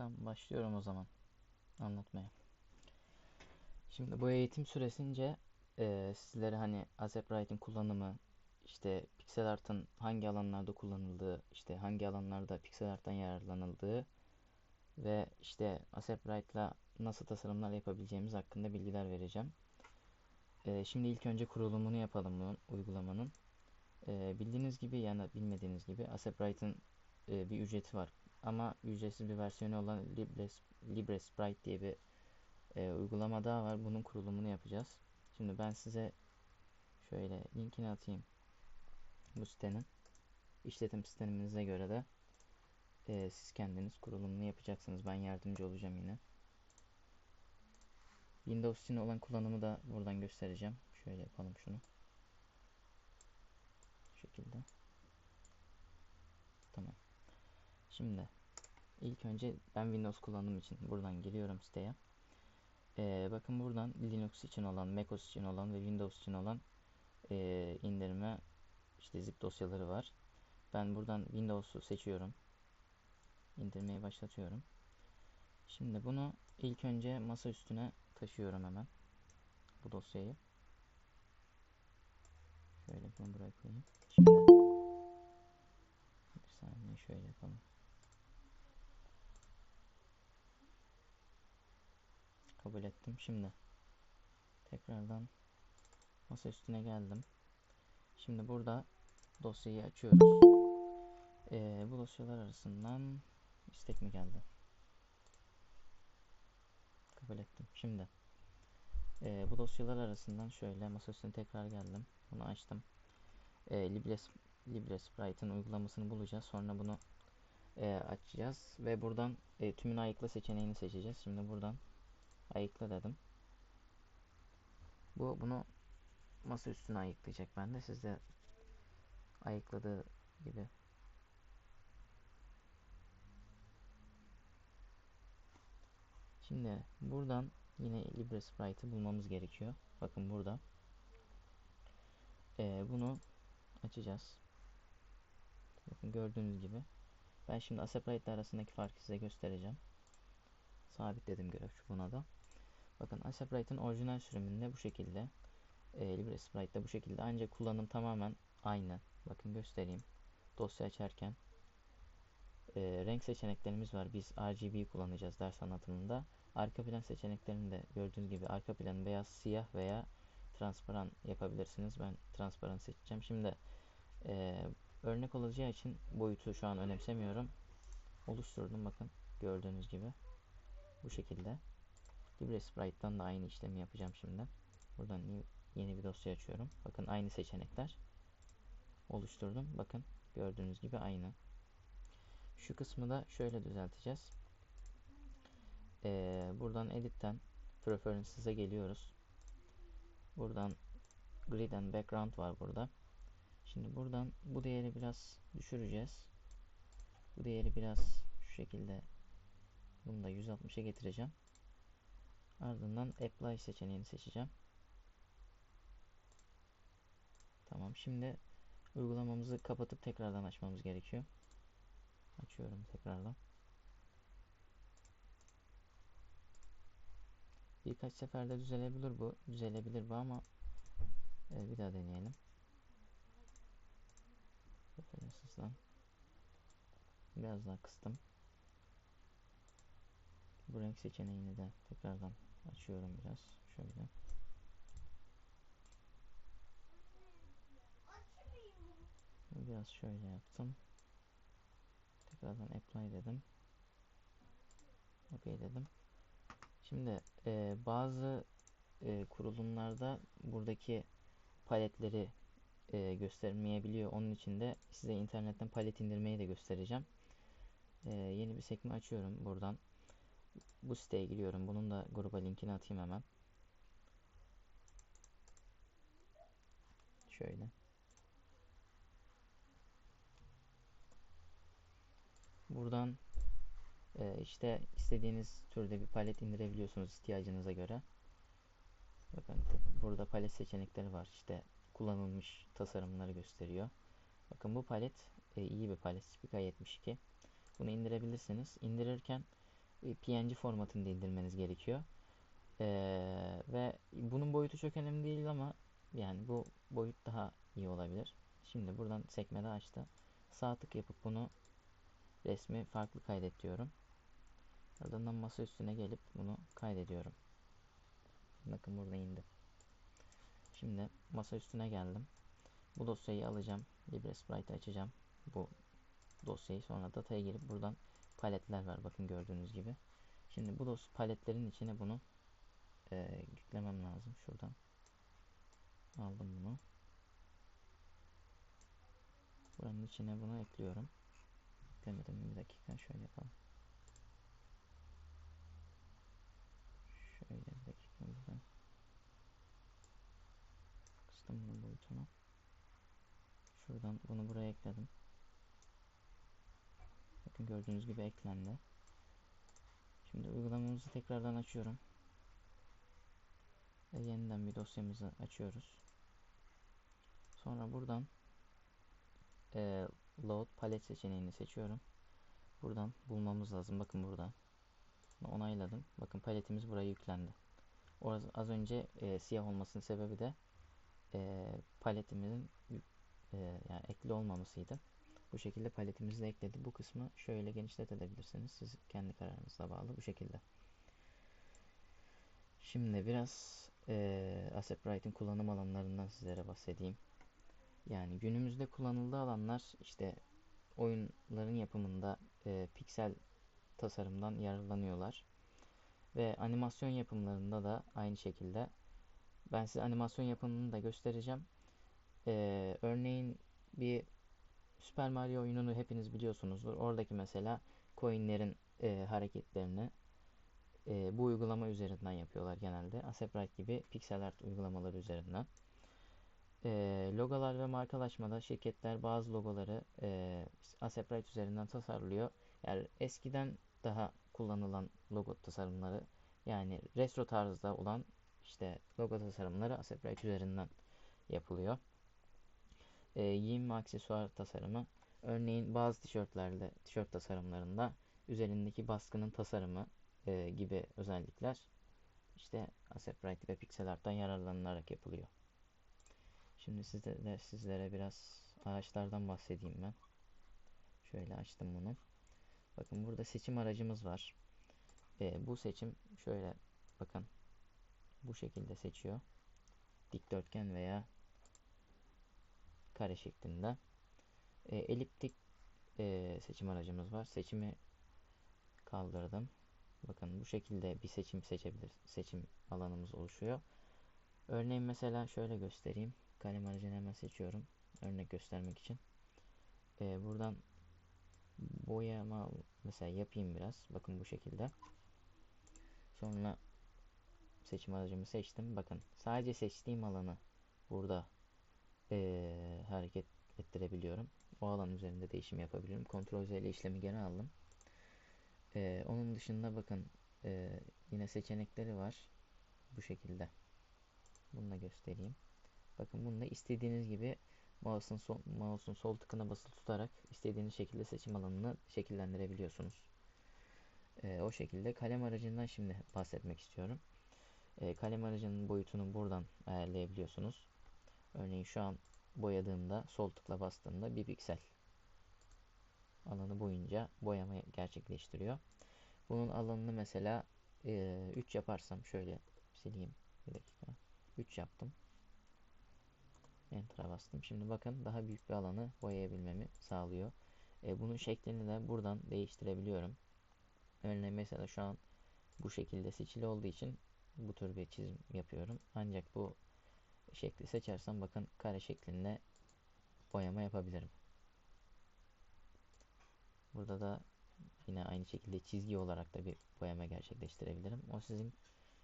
Tamam başlıyorum o zaman anlatmaya. Şimdi bu eğitim süresince e, sizlere hani Aseprite'in kullanımı, işte pixel art'ın hangi alanlarda kullanıldığı, işte hangi alanlarda pixel art'tan yararlanıldığı ve işte Aseprite'la nasıl tasarımlar yapabileceğimiz hakkında bilgiler vereceğim. E, şimdi ilk önce kurulumunu yapalım bunun uygulamanın. E, bildiğiniz gibi yani bilmediğiniz gibi Aseprite'ın e, bir ücreti var. Ama ücretsiz bir versiyonu olan Libre, Libre Sprite diye bir e, uygulama daha var. Bunun kurulumunu yapacağız. Şimdi ben size şöyle linkini atayım bu sitenin. İşletim sisteminize göre de e, siz kendiniz kurulumunu yapacaksınız. Ben yardımcı olacağım yine. Windows için olan kullanımı da buradan göstereceğim. Şöyle yapalım şunu. Bu şekilde. Tamam. Şimdi ilk önce ben Windows kullandığım için buradan giriyorum siteye. Ee, bakın buradan Linux için olan, MacOS için olan ve Windows için olan e, indirme işte zip dosyaları var. Ben buradan Windows'u seçiyorum. İndirmeyi başlatıyorum. Şimdi bunu ilk önce masa üstüne taşıyorum hemen. Bu dosyayı. Şöyle bunu buraya koyayım. Şimdi bir saniye şöyle yapalım. Kabul ettim. Şimdi tekrardan masa üstüne geldim. Şimdi burada dosyayı açıyoruz. Ee, bu dosyalar arasından istek mi geldi? Kabul ettim. Şimdi e, bu dosyalar arasından şöyle masa üstüne tekrar geldim. Bunu açtım. E, Libre, Libre uygulamasını bulacağız. Sonra bunu e, açacağız ve buradan e, tümünü ayıkla seçeneğini seçeceğiz. Şimdi buradan ayıkla dedim. Bu bunu masa üstüne ayıklayacak bende. Sizde ayıkladığı gibi. Şimdi buradan yine Libre Sprite'ı bulmamız gerekiyor. Bakın burada. Ee, bunu açacağız. Bakın gördüğünüz gibi. Ben şimdi Aseprite arasındaki farkı size göstereceğim. Sabitledim görev çubuğuna da. Bakın Aseprite'ın orijinal sürümünde bu şekilde. E, Libre Sprite'de bu şekilde. Ancak kullanım tamamen aynı. Bakın göstereyim. Dosya açarken. E, renk seçeneklerimiz var. Biz RGB kullanacağız ders anlatımında. Arka plan seçeneklerini de gördüğünüz gibi arka plan beyaz, siyah veya transparan yapabilirsiniz. Ben transparan seçeceğim. Şimdi e, örnek olacağı için boyutu şu an önemsemiyorum. Oluşturdum bakın gördüğünüz gibi. Bu şekilde. Libre Sprite'dan da aynı işlemi yapacağım şimdi. Buradan yeni bir dosya açıyorum. Bakın aynı seçenekler. Oluşturdum. Bakın gördüğünüz gibi aynı. Şu kısmı da şöyle düzelteceğiz. Ee, buradan Edit'ten Preferences'e geliyoruz. Buradan Grid and Background var burada. Şimdi buradan bu değeri biraz düşüreceğiz. Bu değeri biraz şu şekilde bunu da 160'a getireceğim. Ardından Apply seçeneğini seçeceğim. Tamam. Şimdi uygulamamızı kapatıp tekrardan açmamız gerekiyor. Açıyorum tekrardan. Birkaç seferde düzelebilir bu. Düzelebilir bu ama evet, bir daha deneyelim. Biraz daha kıstım. Bu renk seçeneğini de tekrardan açıyorum biraz. Şöyle. Biraz şöyle yaptım. Tekrardan apply dedim. OK dedim. Şimdi e, bazı e, kurulumlarda buradaki paletleri e, göstermeyebiliyor. Onun için de size internetten palet indirmeyi de göstereceğim. E, yeni bir sekme açıyorum buradan. Bu siteye giriyorum. Bunun da gruba linkini atayım hemen. Şöyle. Buradan e, işte istediğiniz türde bir palet indirebiliyorsunuz ihtiyacınıza göre. Bakın burada palet seçenekleri var. İşte kullanılmış tasarımları gösteriyor. Bakın bu palet e, iyi bir palet. Spica 72. Bunu indirebilirsiniz. İndirirken PNG formatında indirmeniz gerekiyor. Ee, ve bunun boyutu çok önemli değil ama yani bu boyut daha iyi olabilir. Şimdi buradan sekmede açtı. Sağ tık yapıp bunu resmi farklı kaydet diyorum. Ardından masa üstüne gelip bunu kaydediyorum. Bakın burada indi. Şimdi masa üstüne geldim. Bu dosyayı alacağım. LibreSprite açacağım. Bu dosyayı sonra dataya girip buradan paletler var. Bakın gördüğünüz gibi. Şimdi bu dos paletlerin içine bunu e, yüklemem lazım. Şuradan aldım bunu. Buranın içine bunu ekliyorum. Demedim bir dakika şöyle yapalım. Şöyle bir dakika buradan. Kıstım bunun boyutunu. Şuradan bunu buraya ekledim. Gördüğünüz gibi eklendi. Şimdi uygulamamızı tekrardan açıyorum. Ve yeniden bir dosyamızı açıyoruz. Sonra buradan e, load palet seçeneğini seçiyorum. Buradan bulmamız lazım. Bakın burada. Onayladım. Bakın paletimiz buraya yüklendi. Orası, az önce e, siyah olmasının sebebi de e, paletimizin e, yani ekli olmamasıydı. Bu şekilde paletimizi de ekledi. Bu kısmı şöyle genişletebilirsiniz. Siz kendi kararınızla bağlı bu şekilde. Şimdi biraz e, AssetBright'in kullanım alanlarından sizlere bahsedeyim. Yani günümüzde kullanıldığı alanlar işte oyunların yapımında e, piksel tasarımdan yararlanıyorlar. Ve animasyon yapımlarında da aynı şekilde. Ben size animasyon yapımını da göstereceğim. Ee, örneğin bir Super Mario oyununu hepiniz biliyorsunuzdur. Oradaki mesela coinlerin e, hareketlerini e, bu uygulama üzerinden yapıyorlar genelde. Asseprite gibi pixel art uygulamaları üzerinden. E, logolar ve markalaşmada şirketler bazı logoları e, Asseprite üzerinden tasarlıyor. Yani eskiden daha kullanılan logo tasarımları yani retro tarzda olan işte logo tasarımları Asseprite üzerinden yapılıyor. E, giyim aksesuar tasarımı örneğin bazı tişörtlerde tişört tasarımlarında üzerindeki baskının tasarımı e, gibi özellikler işte Asseprite ve Pixel Art'tan yararlanılarak yapılıyor. Şimdi sizlere, sizlere biraz araçlardan bahsedeyim ben. Şöyle açtım bunu. Bakın burada seçim aracımız var. E, bu seçim şöyle bakın bu şekilde seçiyor. Dikdörtgen veya kare şeklinde. E, eliptik e, seçim aracımız var. Seçimi kaldırdım. Bakın bu şekilde bir seçim seçebilir. Seçim alanımız oluşuyor. Örneğin mesela şöyle göstereyim. Kalem aracını hemen seçiyorum. Örnek göstermek için. Ee, buradan boyama mesela yapayım biraz. Bakın bu şekilde. Sonra seçim aracımı seçtim. Bakın sadece seçtiğim alanı burada ee, hareket ettirebiliyorum. O alan üzerinde değişim yapabilirim. Ctrl Z ile işlemi geri aldım. Ee, onun dışında bakın e, yine seçenekleri var. Bu şekilde. Bunu da göstereyim. Bakın bunu da istediğiniz gibi mouse'un sol, mouse'un sol tıkına basılı tutarak istediğiniz şekilde seçim alanını şekillendirebiliyorsunuz. Ee, o şekilde kalem aracından şimdi bahsetmek istiyorum. Ee, kalem aracının boyutunu buradan ayarlayabiliyorsunuz. Örneğin şu an boyadığımda sol tıkla bastığımda bir piksel alanı boyunca boyama gerçekleştiriyor. Bunun alanını mesela e, 3 yaparsam şöyle sileyim bir dakika. 3 yaptım. Enter'a bastım. Şimdi bakın daha büyük bir alanı boyayabilmemi sağlıyor. E, bunun şeklini de buradan değiştirebiliyorum. Örneğin mesela şu an bu şekilde seçili olduğu için bu tür bir çizim yapıyorum. Ancak bu şekli seçersem bakın kare şeklinde boyama yapabilirim. Burada da yine aynı şekilde çizgi olarak da bir boyama gerçekleştirebilirim. O sizin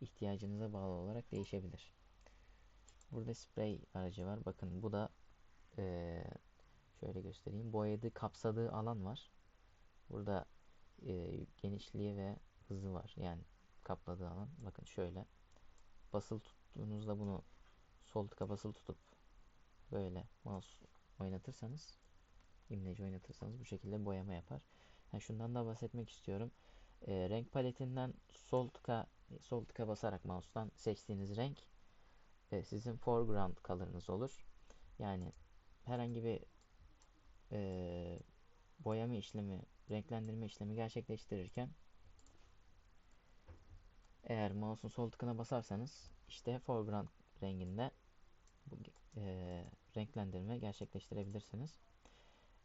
ihtiyacınıza bağlı olarak değişebilir. Burada sprey aracı var. Bakın bu da ee, şöyle göstereyim. Boyadığı kapsadığı alan var. Burada e, genişliği ve hızı var. Yani kapladığı alan. Bakın şöyle. Basılı tuttuğunuzda bunu sol tıka basılı tutup böyle mouse oynatırsanız imleci oynatırsanız bu şekilde boyama yapar. Yani şundan da bahsetmek istiyorum. E, renk paletinden sol tıka sol tıka basarak mouse'tan seçtiğiniz renk e, sizin foreground color'ınız olur. Yani herhangi bir e, boyama işlemi, renklendirme işlemi gerçekleştirirken eğer mouse'un sol tıkına basarsanız işte foreground renginde bu, e, renklendirme gerçekleştirebilirsiniz.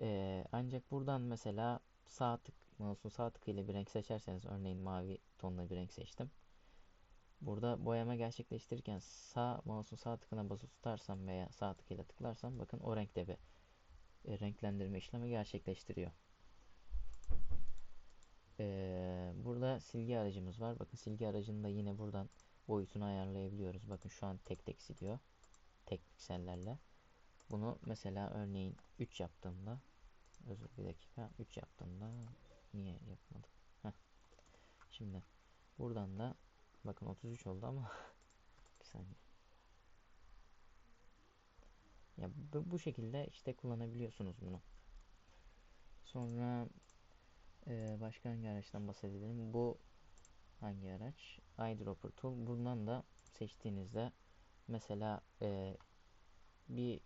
E, ancak buradan mesela sağ tık, mouse'un sağ tık ile bir renk seçerseniz örneğin mavi tonla bir renk seçtim. Burada boyama gerçekleştirirken sağ mouse'un sağ tıkına basılı tutarsam veya sağ tık ile tıklarsam bakın o renkte bir e, renklendirme işlemi gerçekleştiriyor. Ee, burada silgi aracımız var. Bakın silgi aracında yine buradan boyutunu ayarlayabiliyoruz. Bakın şu an tek tek siliyor. Tek piksellerle. Bunu mesela örneğin 3 yaptığımda özür bir dakika 3 yaptığımda niye yapmadım? Heh. Şimdi buradan da bakın 33 oldu ama bir saniye. Ya bu, bu şekilde işte kullanabiliyorsunuz bunu. Sonra ee, başka hangi araçtan bahsedelim? Bu hangi araç? Eyedropper Tool. Bundan da seçtiğinizde mesela e, bir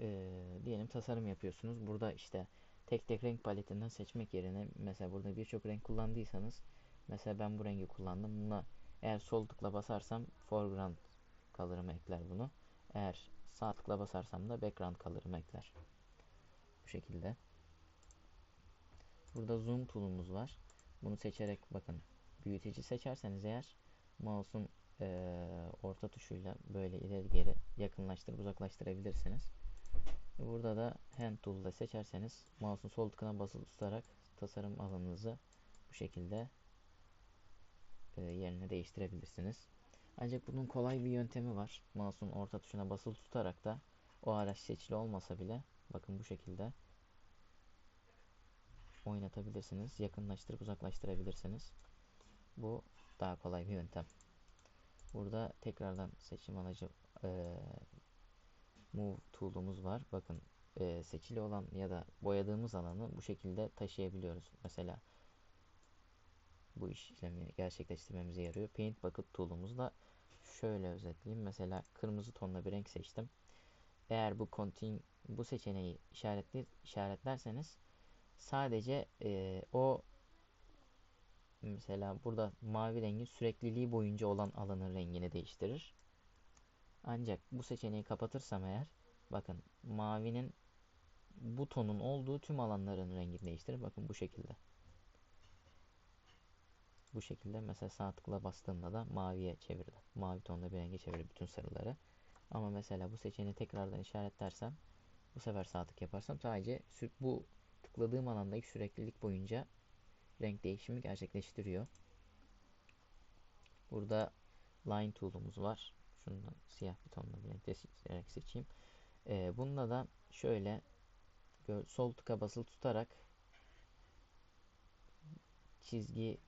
e, diyelim tasarım yapıyorsunuz. Burada işte tek tek renk paletinden seçmek yerine mesela burada birçok renk kullandıysanız mesela ben bu rengi kullandım. Buna eğer sol tıkla basarsam foreground color'ıma ekler bunu. Eğer sağ tıkla basarsam da background color'ıma ekler. Bu şekilde. Burada zoom tool'umuz var. Bunu seçerek bakın büyüteci seçerseniz eğer mouse'un e, orta tuşuyla böyle ileri geri yakınlaştırıp uzaklaştırabilirsiniz. Burada da hand tool'da seçerseniz mouse'un sol tıkına basılı tutarak tasarım alanınızı bu şekilde e, yerine değiştirebilirsiniz. Ancak bunun kolay bir yöntemi var. Mouse'un orta tuşuna basılı tutarak da o araç seçili olmasa bile bakın bu şekilde oynatabilirsiniz. Yakınlaştırıp uzaklaştırabilirsiniz. Bu daha kolay bir yöntem. Burada tekrardan seçim aracı e, Move tool'umuz var. Bakın e, seçili olan ya da boyadığımız alanı bu şekilde taşıyabiliyoruz. Mesela bu işlemi gerçekleştirmemize yarıyor. Paint Bucket tool'umuz şöyle özetleyeyim. Mesela kırmızı tonla bir renk seçtim. Eğer bu continue bu seçeneği işaretli, işaretlerseniz sadece e, o mesela burada mavi rengin sürekliliği boyunca olan alanın rengini değiştirir. Ancak bu seçeneği kapatırsam eğer bakın mavinin bu tonun olduğu tüm alanların rengini değiştirir. Bakın bu şekilde. Bu şekilde mesela sağ tıkla bastığımda da maviye çevirdi. Mavi tonda bir renge çevirir bütün sarıları. Ama mesela bu seçeneği tekrardan işaretlersem bu sefer sağ tık yaparsam sadece bu tıkladığım alandaki süreklilik boyunca renk değişimi gerçekleştiriyor. Burada line tool'umuz var. Şundan siyah bir tonla bir renk seçeyim. Ee, bunda da şöyle sol tıka basılı tutarak çizgi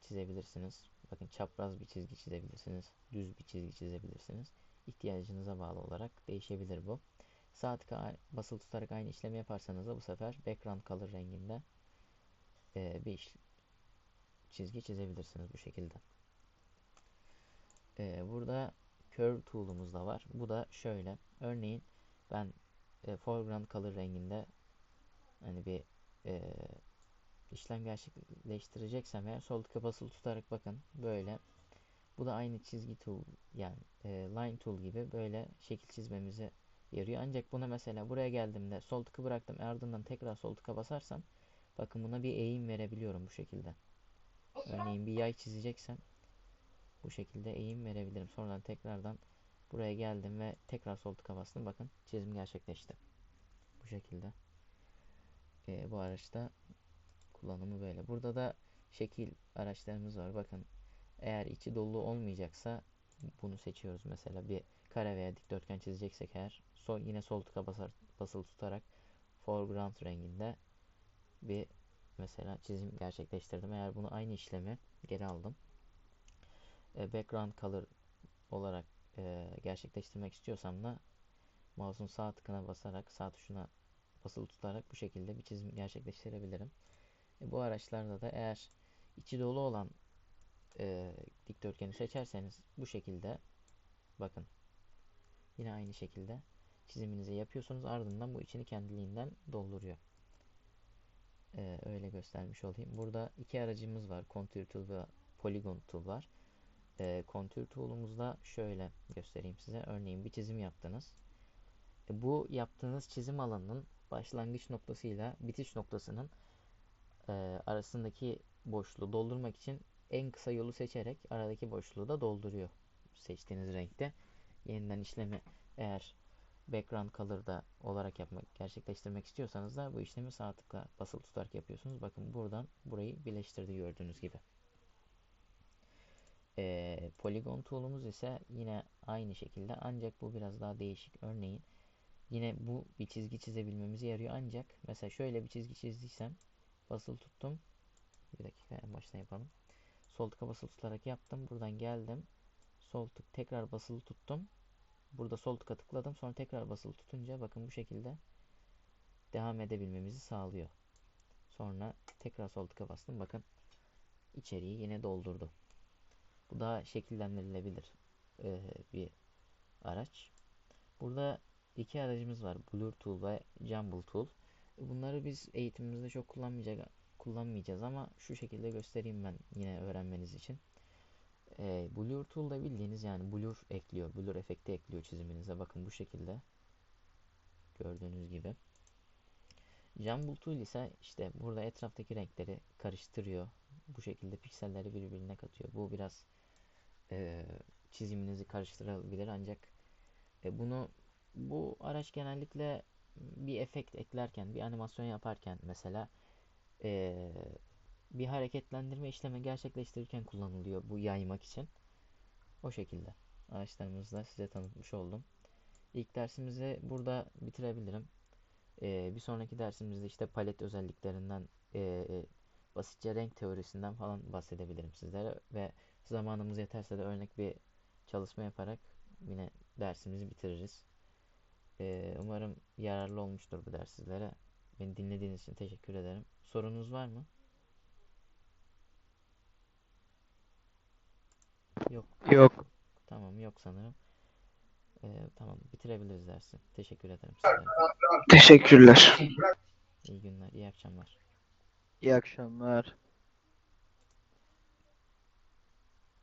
çizebilirsiniz. Bakın çapraz bir çizgi çizebilirsiniz. Düz bir çizgi çizebilirsiniz. İhtiyacınıza bağlı olarak değişebilir bu. Sağ tıka basılı tutarak aynı işlemi yaparsanız da bu sefer background color renginde e, bir çizgi çizebilirsiniz bu şekilde. E, burada curve tool'umuz da var. Bu da şöyle. Örneğin ben e, foreground color renginde hani bir e, işlem gerçekleştireceksem eğer sol tıka basılı tutarak bakın böyle bu da aynı çizgi tool yani e, line tool gibi böyle şekil çizmemizi yarıyor. Ancak buna mesela buraya geldiğimde sol tıkı bıraktım ardından tekrar sol tıka basarsam bakın buna bir eğim verebiliyorum bu şekilde. Örneğin bir yay çizeceksem bu şekilde eğim verebilirim. Sonradan tekrardan buraya geldim ve tekrar sol tıka bastım. Bakın çizim gerçekleşti. Bu şekilde. Ee, bu araçta kullanımı böyle. Burada da şekil araçlarımız var. Bakın eğer içi dolu olmayacaksa bunu seçiyoruz. Mesela bir kare veya dikdörtgen çizeceksek eğer sol, yine sol tıka basar, basılı tutarak foreground renginde bir mesela çizim gerçekleştirdim. Eğer bunu aynı işlemi geri aldım. E, background color olarak e, gerçekleştirmek istiyorsam da mouse'un sağ tıkına basarak sağ tuşuna basılı tutarak bu şekilde bir çizim gerçekleştirebilirim. E, bu araçlarda da eğer içi dolu olan e, dikdörtgeni seçerseniz bu şekilde bakın yine aynı şekilde çiziminizi yapıyorsunuz ardından bu içini kendiliğinden dolduruyor. E, öyle göstermiş olayım. Burada iki aracımız var. Contour Tool ve Polygon Tool var. E, Contour Tool'umuzda şöyle göstereyim size. Örneğin bir çizim yaptınız. E, bu yaptığınız çizim alanının başlangıç noktasıyla bitiş noktasının e, arasındaki boşluğu doldurmak için en kısa yolu seçerek aradaki boşluğu da dolduruyor seçtiğiniz renkte. Yeniden işlemi eğer background color'da olarak yapmak, gerçekleştirmek istiyorsanız da bu işlemi sağ tıkla basılı tutarak yapıyorsunuz. Bakın buradan burayı birleştirdi gördüğünüz gibi. Ee, Polygon tool'umuz ise yine aynı şekilde ancak bu biraz daha değişik. Örneğin yine bu bir çizgi çizebilmemize yarıyor ancak mesela şöyle bir çizgi çizdiysem basılı tuttum. Bir dakika en baştan yapalım. Sol tıka basılı tutarak yaptım. Buradan geldim. Sol tık tekrar basılı tuttum. Burada sol tıka tıkladım. Sonra tekrar basılı tutunca bakın bu şekilde devam edebilmemizi sağlıyor. Sonra tekrar sol tıka bastım. Bakın içeriği yine doldurdu. Bu daha şekillendirilebilir ee, bir araç. Burada iki aracımız var. Blur Tool ve Jumble Tool. Bunları biz eğitimimizde çok kullanmayacak kullanmayacağız ama şu şekilde göstereyim ben yine öğrenmeniz için. Ee, Blur Tool'da bildiğiniz yani blur ekliyor. Blur efekti ekliyor çiziminize. Bakın bu şekilde. Gördüğünüz gibi. Jumble Tool ise işte burada etraftaki renkleri karıştırıyor. Bu şekilde pikselleri birbirine katıyor. Bu biraz e, çiziminizi karıştırabilir ancak e, bunu bu araç genellikle bir efekt eklerken, bir animasyon yaparken mesela eee, bir hareketlendirme işlemi gerçekleştirirken kullanılıyor bu yaymak için. O şekilde araçlarımızı size tanıtmış oldum. İlk dersimizi burada bitirebilirim. Eee, bir sonraki dersimizde işte palet özelliklerinden, eee, basitçe renk teorisinden falan bahsedebilirim sizlere ve zamanımız yeterse de örnek bir çalışma yaparak yine dersimizi bitiririz. Eee, umarım yararlı olmuştur bu ders sizlere. Beni dinlediğiniz için teşekkür ederim. Sorunuz var mı? Yok. Yok. Tamam yok sanırım. Eee, tamam bitirebiliriz dersi. Teşekkür ederim sizlere. Teşekkürler. İyi günler, iyi akşamlar. İyi akşamlar.